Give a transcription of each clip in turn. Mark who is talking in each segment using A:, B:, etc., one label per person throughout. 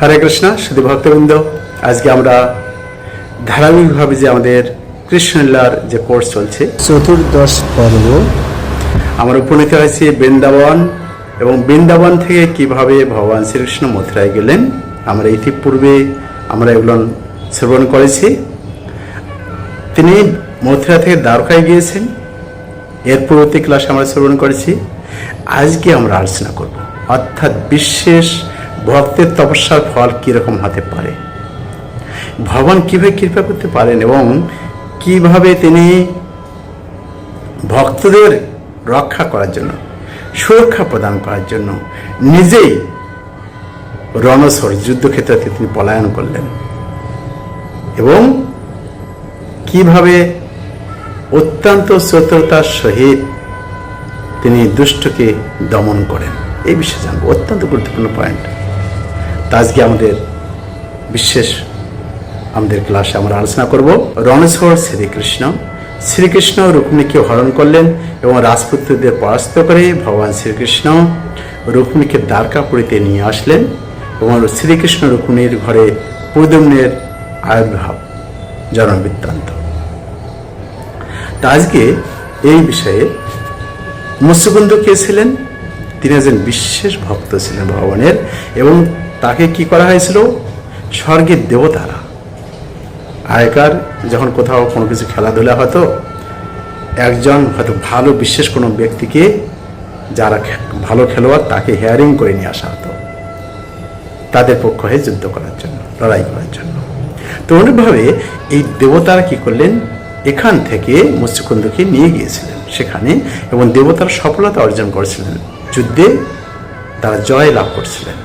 A: হরে কৃষ্ণ শুধু ভক্তবৃন্দ। আজকে আমরা ধারাবাহিকভাবে যে আমাদের কৃষ্ণলীলার যে কোর্স চলছে
B: চতুর্দশ পর্ব।
A: আমরা উপনীত হয়েছি বৃন্দাবন এবং বৃন্দাবন থেকে কীভাবে ভগবান শ্রীকৃষ্ণ মথুরায় গেলেন আমরা ইতিপূর্বে আমরা এগুলো শ্রবণ করেছি। তিনি মথুরা থেকে দ্বারকায় গিয়েছেন এর পূর্ববর্তী ক্লাসে আমরা শ্রবণ করেছি। আজকে আমরা আলোচনা করব অর্থাৎ বিশেষ ভক্তের তপস্যার ফল কীরকম হতে পারে? ভগবান কীভাবে কৃপা করতে পারেন এবং কীভাবে তিনি ভক্তদের রক্ষা করার জন্য, সুরক্ষা প্রদান করার জন্য নিজেই রণসর যুদ্ধক্ষেত্র তিনি পলায়ন করলেন এবং কীভাবে অত্যন্ত চতুরতার সহিত তিনি দুষ্টকে দমন করেন, এই বিষয়ে জানব। অত্যন্ত গুরুত্বপূর্ণ পয়েন্ট তা আজকে আমাদের বিশেষ আমাদের ক্লাসে আমরা আলোচনা করব রণেশ্বর শ্রীকৃষ্ণ। শ্রীকৃষ্ণ রুক্মিণীকে হরণ করলেন এবং রাজপুত্রদের পরাস্ত করে ভগবান শ্রীকৃষ্ণ রুক্মিণীকে দ্বারকাপুরীতে নিয়ে আসলেন এবং শ্রীকৃষ্ণ রুক্মিণীর ঘরে পৌদম্যের আবির্ভাব, জন্ম বৃত্তান্ত। তা আজকে এই বিষয়ে মুসুকুন্দ কে ছিলেন? তিনি একজন বিশেষ ভক্ত ছিলেন ভগবানের এবং তাকে কি করা হয়েছিল? স্বর্গের দেবতারা। আগেকার যখন কোথাও কোনো কিছু খেলাধুলা হতো, একজন হয়তো ভালো বিশেষ কোনো ব্যক্তিকে যারা ভালো খেলোয়াড় তাকে হেয়ারিং করে নিয়ে আসা হতো। তাদের পক্ষ হয়ে যুদ্ধ করার জন্য, লড়াই করার জন্য। তো অনুভাবে এই দেবতারা কি করলেন? এখান থেকে মুস্তিকুন্দকে নিয়ে গিয়েছিলেন সেখানে এবং দেবতার সফলতা অর্জন করেছিলেন। যুদ্ধে তারা জয় লাভ করছিলেন।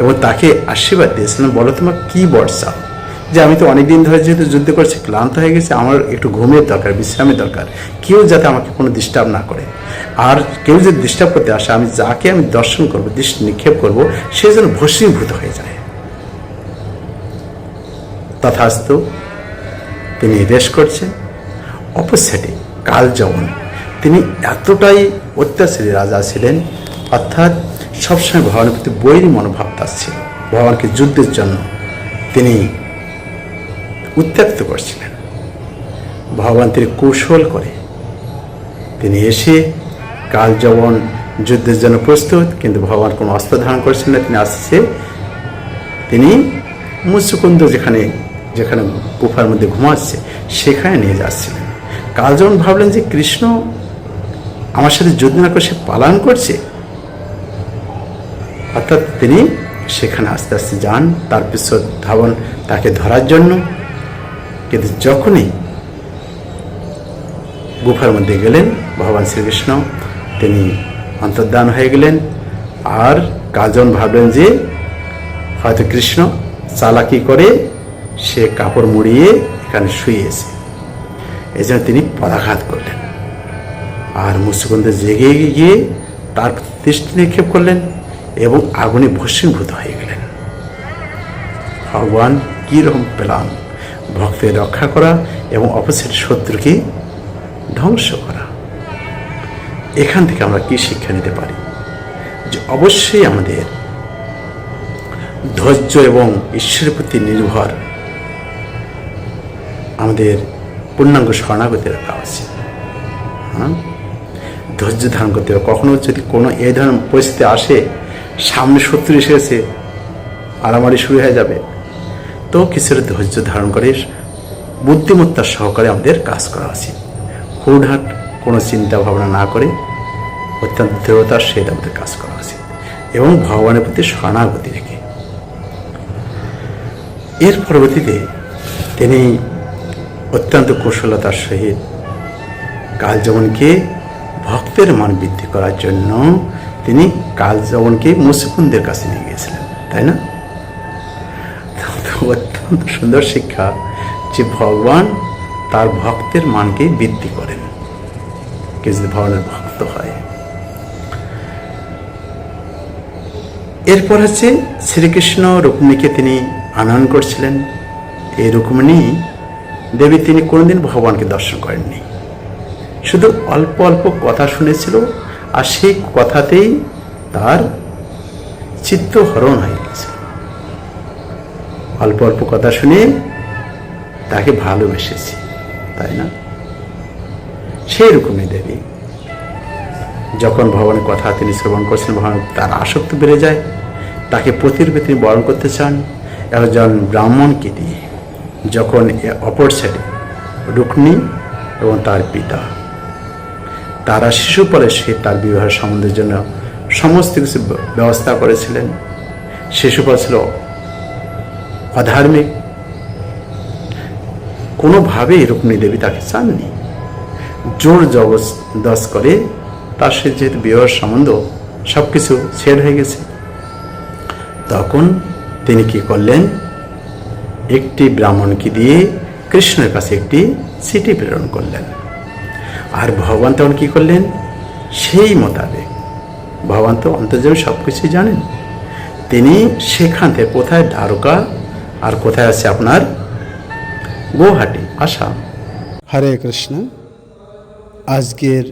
A: এবং তাকে আশীর্বাদ দিয়েছিলেন, বলো তোমার কি বর্ষা যে আমি তো অনেক দিন ধরে যেহেতু যুদ্ধ করছি, ক্লান্ত হয়ে গেছে, আমার একটু ঘুমের দরকার, বিশ্রামের দরকার। কেউ যাতে আমাকে কোনো ডিস্টার্ব না করে। আর কেউ যদি ডিস্টার্ব করতে আসে, আমি যাকে আমি দর্শন করব, দৃষ্টি নিক্ষেপ করব, সে যেন ভস্মীভূত হয়ে যায়। তথাস্তু তিনি রেশ করছেন অপোসাইটে কাল যমন তিনি এতটাই অত্যাচারী রাজা ছিলেন অর্থাৎ সবসময় ভগবানের প্রতি বৈরী মনোভাব তার ছিল ভগবানকে যুদ্ধের জন্য তিনি উত্ত্যক্ত করছিলেন। ভগবান তিনি কৌশল করে তিনি এসে কাল যবন যুদ্ধের জন্য প্রস্তুত, কিন্তু ভগবান কোনো অস্ত্র ধারণ করছেন না, তিনি আসছে। তিনি মুসুকুন্দ যেখানে যেখানে গুফার মধ্যে ঘুমাচ্ছে, সেখানে নিয়ে যাচ্ছিলেন। কাল যখন ভাবলেন যে কৃষ্ণ আমার সাথে যুদ্ধ না করে সে পালন করছে অর্থাৎ তিনি সেখানে আস্তে আস্তে যান, তার পিছন ধাবন তাকে ধরার জন্য। কিন্তু যখনই গুফার মধ্যে গেলেন, ভগবান শ্রীকৃষ্ণ, তিনি অন্তর্ধান হয়ে গেলেন। আর কাজন ভাবলেন যে, হয়তো কৃষ্ণ চালাকি করে সে কাপড় মুড়িয়ে এখানে শুয়েছে। এই জন্য তিনি পদাঘাত করলেন। আর মুসুকুন্দ জেগে গিয়ে তার দৃষ্টি নিক্ষেপ করলেন। এবং আগুনে ভস্মীভূত হয়ে গেলেন। ভগবান কীরকম পেলাম। ভক্তের রক্ষা করা এবং অপোজিট শত্রুকে ধ্বংস করা। এখান থেকে আমরা কি শিক্ষা নিতে পারি? যে অবশ্যই আমাদের ধৈর্য এবং ঈশ্বরের প্রতি নির্ভর আমাদের পূর্ণাঙ্গ শরণাগতি রাখা উচিত হ্যাঁ? ধৈর্য ধারণ করতে হবে। কখনো যদি কোনো এই ধরনের পরিস্থিতি আসে সামনে শত্রু এসে গেছে আড়ামারি শুরু হয়ে যাবে। তো কিছুটা ধৈর্য ধারণ করে বুদ্ধিমত্তার সহকারে আমাদের কাজ করা উচিত। হুটহাট কোনো চিন্তা ভাবনা না করে অত্যন্ত দৃঢ়তার সহিত আমাদের কাজ করা উচিত এবং ভগবানের প্রতি শরণাগতি রেখে। এর পরবর্তীতে তিনি অত্যন্ত কুশলতার সহিত কালযবনকে ভক্তের মান বৃদ্ধি করার জন্য তিনি কালযবনকে মুসুকুন্দের কাছে নিয়ে গিয়েছিলেন, তাই না? অত্যন্ত সুন্দর শিক্ষা যে ভগবান তার ভক্তের মানকে বৃদ্ধি করেন কেউ যদি ভগবানের ভক্ত হয়। এরপর হচ্ছে শ্রীকৃষ্ণ রুক্মিণীকে তিনি আনয়ন করছিলেন। এই রুক্মিণী দেবী তিনি কোনোদিন ভগবানকে দর্শন করেননি। শুধু অল্প অল্প কথা শুনেছিল আর সেই কথাতেই তার চিত্তহরণ হয়ে গেছিল অল্প অল্প কথা শুনে তাকে ভালোবেসেছি, তাই না? সেই রকমই দেবী। যখন ভগবানের কথা তিনি শ্রবণ করছেন, ভগবান তার আসক্তি বেড়ে যায়, তাকে প্রতিরূপে তিনি বরণ করতে চান। একজন ব্রাহ্মণকে দিয়ে যখন অপর সাইডে রুক্মিণী এবং তার পিতা, তারা শিশুপালে সে তার বিবাহ সম্বন্ধের জন্য সমস্ত কিছু ব্যবস্থা করেছিলেন। শিশুপাল ছিল অধার্মিক। কোনোভাবেই রুক্মিণী দেবী তাকে চাননি। জোর জবরদস্ত করে তার সে যেহেতু বিবাহ সম্বন্ধ সব কিছু ছেদ হয়ে গেছে। তখন তিনি কি করলেন? একটি ব্রাহ্মণকে দিয়ে কৃষ্ণের কাছে একটি চিঠি প্রেরণ করলেন। আর ভগবান তখন কি করলেন? সেই মোতাবেক ভগবান তো অন্তর্জমে সব কিছুই জানেন। তিনি সেখান থেকে কোথায় দ্বারকা আর কোথায় আছে আপনার গুয়াহাটি, আসাম?
B: হরে কৃষ্ণ। আজকের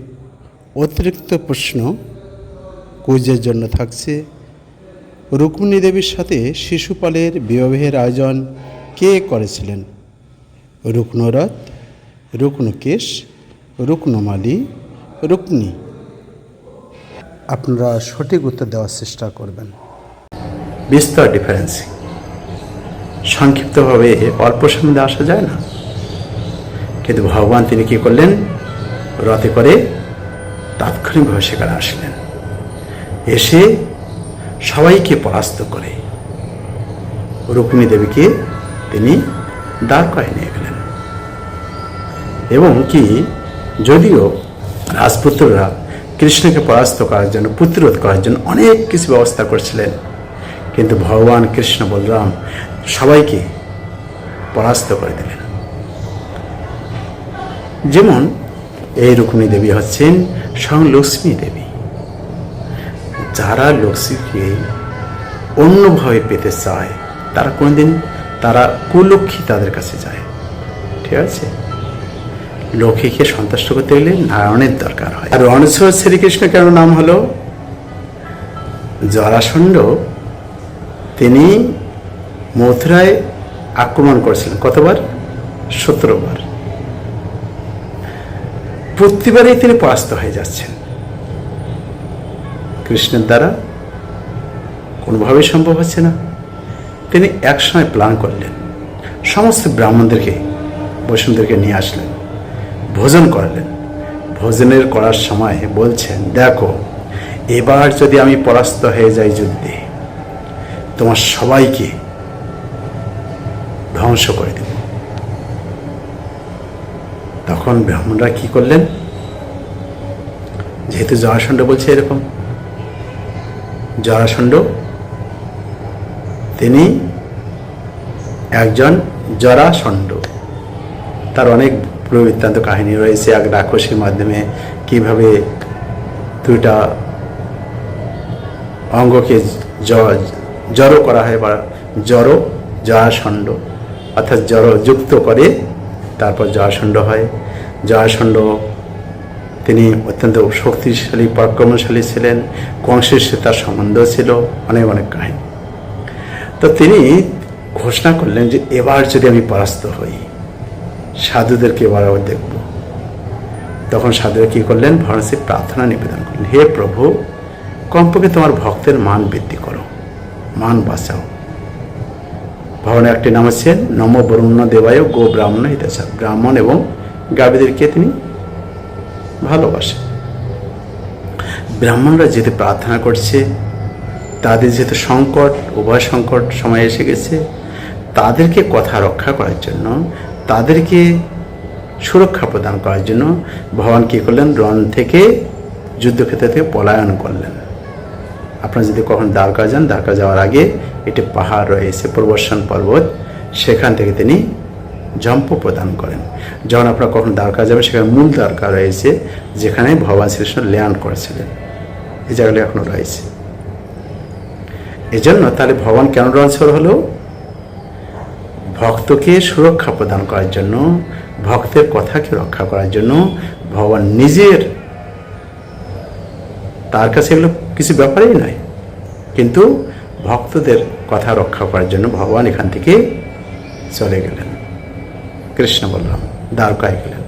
B: অতিরিক্ত প্রশ্ন কুইজের জন্য থাকছে, রুক্মিণী দেবীর সাথে শিশুপালের বিবাহের আয়োজন কে করেছিলেন? রুকনরথ, রুকনকেশ, রুকনমালি, রুকনি। আপনারা সঠিক উত্তর দেওয়ার চেষ্টা করবেন।
A: বিস্তর ডিফারেন্স সংক্ষিপ্তভাবে অল্প সময়ে আসা যায় না। কিন্তু ভগবান তিনি কি করলেন? রথে করে তাৎক্ষণিকভাবে সেখানে আসলেন। এসে সবাইকে পরাস্ত করে রুক্মিণী দেবীকে তিনি দ্বারকায় নিয়ে গেলেন। এবং কি, যদিও রাজপুত্ররা কৃষ্ণকে পরাস্ত করার জন্য, প্রতিরোধ করার জন্য অনেক কিছু ব্যবস্থা করেছিলেন। কিন্তু ভগবান কৃষ্ণ বলরাম সবাইকে পরাস্ত করে দিলেন। যেমন এই রুক্মিণী দেবী হচ্ছেন স্বয়ং লক্ষ্মী দেবী। যারা লক্ষ্মীকে অন্যভাবে পেতে চায়, তারা কোনোদিন তারা কুলক্ষী তাদের কাছে যায়। ঠিক আছে? লক্ষ্মীকে সন্তুষ্ট করতে গেলে নারায়ণের দরকার হয়। আর রণেশ্বর শ্রীকৃষ্ণ কেন নাম হলো? জরাসণ্ড তিনি মথুরায় আক্রমণ করেছিলেন। কতবার? সতেরোবার। প্রতিবারেই তিনি পরাস্ত হয়ে যাচ্ছেন। কৃষ্ণের দ্বারা কোনোভাবেই সম্ভব হচ্ছে না। তিনি একসময় প্ল্যান করলেন। সমস্ত ব্রাহ্মণদেরকে, বৈষ্ণবদেরকে নিয়ে আসলেন। ভোজন করলেন। ভোজনের করার সময় বলছেন, দেখো, এবার যদি আমি পরাস্ত হয়ে যাই যুদ্ধে, তোমার সবাইকে ধ্বংস করে দেব। তখন ব্রাহ্মণরা কি করলেন? যেহেতু জরাসণ্ড বলছে এরকম জরাসণ্ড তিনি একজন জরাসণ্ড তার অনেক প্রবৃত্তান্ত কাহিনী রয়েছে এক রাক্ষসীর মাধ্যমে কীভাবে দুইটা অঙ্গকে জড়ো করা হয় বা জড়ো জয়াসণ্ড অর্থাৎ জড়ো যুক্ত করে তারপর জয়াসণ্ড হয়। জয়াসণ্ড তিনি অত্যন্ত শক্তিশালী, পরাক্রমশালী ছিলেন, কংসের সাথে তার সম্বন্ধ ছিল, অনেক অনেক কাহিনী। তো তিনি ঘোষণা করলেন যে এবার যদি আমি পরাস্ত হই সাধুদেরকে এবার আবার দেখব। তখন সাধুরা কি করলেন? ভরণসে প্রার্থনা নিবেদন করলেন, হে প্রভু, কমপক্ষে তোমার ভক্তের মান বৃদ্ধি করো, মান বাঁচাও। ভবনের একটি নাম হচ্ছে, নম বরুণ দেবায় গো ব্রাহ্মণ হিতাচা ব্রাহ্মণ এবং গাভীদেরকে তিনি ভালোবাসেন। ব্রাহ্মণরা যেহেতু প্রার্থনা করছে, তাদের যেহেতু সংকট, উভয় সংকট সময় এসে গেছে, তাদেরকে কথা রক্ষা করার জন্য তাদেরকে সুরক্ষা প্রদান করার জন্য ভগবান কী করলেন? রণ থেকে, যুদ্ধক্ষেত্র থেকে পলায়ন করলেন। আপনারা যদি কখন দ্বারকা যান, দ্বারকা যাওয়ার আগে একটি পাহাড় রয়েছে, প্রবর্ষণ পর্বত। সেখান থেকে তিনি জম্প প্রদান করেন। যখন আপনারা কখন দ্বারকা যাবেন, সেখানে মূল দ্বারকা রয়েছে, যেখানে ভগবান শ্রীকৃষ্ণ ল্যান্ড করেছিলেন। এই জায়গাটা এখনও রয়েছে। এজন্য তাহলে ভগবান কেন রণসর হলো? ভক্তকে সুরক্ষা প্রদান করার জন্য, ভক্তের কথাকে রক্ষা করার জন্য ভগবান নিজের, তার কাছে এগুলো কিছু ব্যাপারেই নয়। কিন্তু ভক্তদের কথা রক্ষা করার জন্য ভগবান এখান থেকে চলে গেলেন। কৃষ্ণ বললাম দ্বারকায় গেলেন।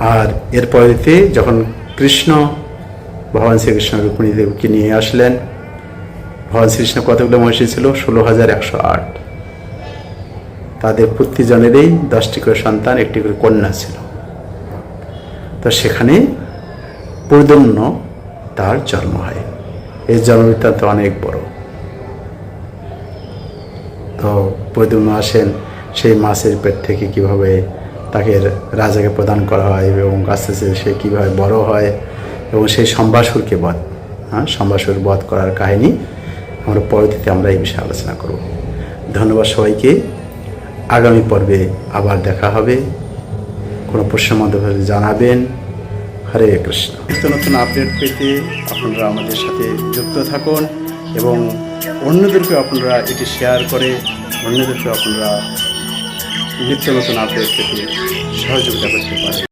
A: আর এরপরেতে যখন কৃষ্ণ, ভগবান শ্রীকৃষ্ণ রুক্মিণী দেবীকে নিয়ে আসলেন ভগবান শ্রীকৃষ্ণ কতগুলো মহিষী ছিল? ষোলো হাজার একশো আট। তাদের প্রতিজনেরই দশটি করে সন্তান, একটি করে কন্যা ছিল। তো সেখানে প্রদম্ন তার জন্ম হয়। এই জন্মবৃত্তান্ত অনেক বড়। তো প্রদম্ন আসেন, সেই মাছের পেট থেকে কীভাবে তাকে রাজাকে প্রদান করা হয় এবং আস্তে আস্তে সে কীভাবে বড় হয় এবং সেই সম্বাসুরকে বধ হ্যাঁ সম্বাসুর বধ করার কাহিনী আমরা পরবর্তীতে আমরা এই বিষয়ে আলোচনা করব। ধন্যবাদ সবাইকে। আগামী পর্বে আবার দেখা হবে। কোনো প্রশ্ন মাধ্যমে জানাবেন। হরে কৃষ্ণ। নিত্য নতুন আপডেট পেতে আপনারা আমাদের সাথে যুক্ত থাকুন এবং অন্যদেরকে আপনারা এটি শেয়ার করে অন্যদেরকে আপনারা নিত্য নতুন আপডেট পেতে সহযোগিতা করতে পারেন।